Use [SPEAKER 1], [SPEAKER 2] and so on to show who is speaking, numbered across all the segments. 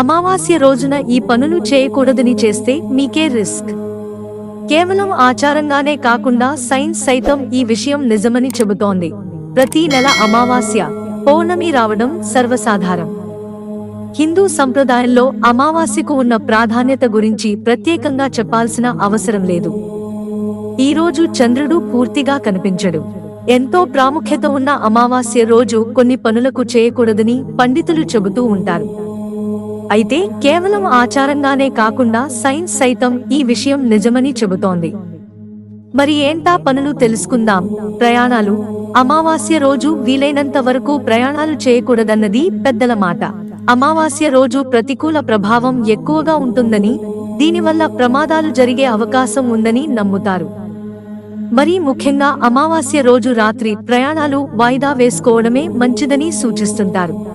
[SPEAKER 1] అమావాస్య రోజున ఈ పనులు చేయకూడదని చేస్తే మీకే రిస్క్. కేవలం ఆచారంగానే కాకుండా సైన్స్ సైతం ఈ విషయం నిజమని చెబుతోంది. ప్రతి నెల అమావాస్య పౌర్ణమి రావడం సర్వసాధారం హిందూ సంప్రదాయంలో అమావాస్యకు ఉన్న ప్రాధాన్యత గురించి ప్రత్యేకంగా చెప్పాల్సిన అవసరం లేదు. ఈ రోజు చంద్రుడు పూర్తిగా కనిపించడు. ఎంతో ప్రాముఖ్యత ఉన్న అమావాస్య రోజు కొన్ని పనులకు చేయకూడదని పండితులు చెబుతూ ఉంటారు. అయితే కేవలం ఆచారంగానే కాకుండా సైన్స్ సైతం ఈ విషయం నిజమని చెబుతోంది. మరి ఏంటా పనులు తెలుసుకుందాం. ప్రయాణాలు. అమావాస్య రోజు వీలైనంత వరకు ప్రయాణాలు చేయకూడదన్నది పెద్దల మాట. అమావాస్య రోజు ప్రతికూల ప్రభావం ఎక్కువగా ఉంటుందని దీనివల్ల ప్రమాదాలు జరిగే అవకాశం ఉందని నమ్ముతారు. మరీ ముఖ్యంగా అమావాస్య రోజు రాత్రి ప్రయాణాలు వాయిదా వేసుకోవడమే మంచిదని సూచిస్తుంటారు.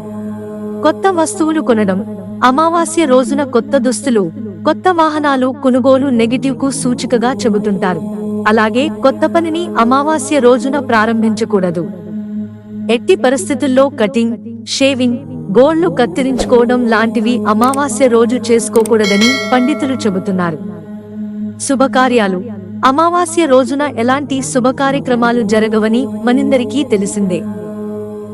[SPEAKER 1] కొత్త వస్తువులు కొనడం అమావాస్య రోజున కొత్త దుస్తులు కొత్త వాహనాలు కొనుగోలు నెగిటివ్కు సూచికగా చెబుతుంటారు. అలాగే కొత్త పనిని అమావాస్య రోజున ప్రారంభించకూడదు. ఎట్టి పరిస్థితుల్లో కటింగ్ షేవింగ్ గోళ్ళు కత్తిరించుకోవడం లాంటివి అమావాస్య రోజు చేసుకోకూడదని పండితులు చెబుతున్నారు. శుభకార్యాలు. అమావాస్య రోజున ఎలాంటి శుభకార్యక్రమాలు జరగవని మనందరికీ తెలిసిందే.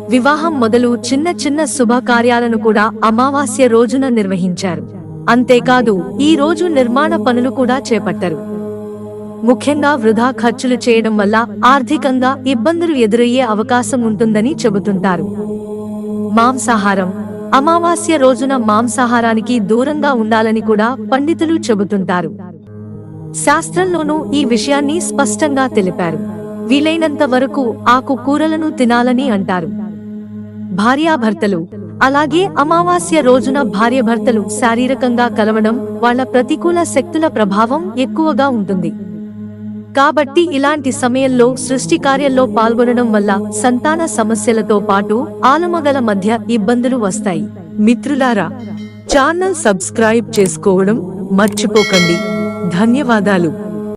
[SPEAKER 1] వివాహం మొదలు చిన్న చిన్న శుభకార్యాలను కూడా అమావాస్య రోజున నిర్వహించారు. అంతేకాదు ఈ రోజు నిర్మాణ పనులు కూడా చేపట్టారు. ముఖ్యంగా వృధా ఖర్చులు చేయడం వల్ల ఆర్థికంగా ఇబ్బందులు ఎదురయ్యే అవకాశం ఉంటుందని చెబుతుంటారు. మాంసాహారం. అమావాస్య రోజున మాంసాహారానికి దూరంగా ఉండాలని కూడా పండితులు చెబుతుంటారు. శాస్త్రంలోనూ ఈ విషయాన్ని స్పష్టంగా తెలిపారు. వీలైనంత వరకు ఆకు కూరలను తినాలని అంటారు. భార్యాభర్తలు అలాగే అమావాస్య రోజున భార్యభర్తలు శారీరకంగా కలవడం వాళ్ళ ప్రతికూల శక్తుల ప్రభావం ఎక్కువగా ఉంటుంది. కాబట్టి ఇలాంటి సమయంలో సృష్టి కార్యంలో పాల్గొనడం వల్ల సంతాన సమస్యలతో పాటు ఆలమగల మధ్య ఇబ్బందులు వస్తాయి.
[SPEAKER 2] మిత్రులారా ఛానల్ సబ్స్క్రైబ్ చేసుకోవడం మర్చిపోకండి. ధన్యవాదాలు.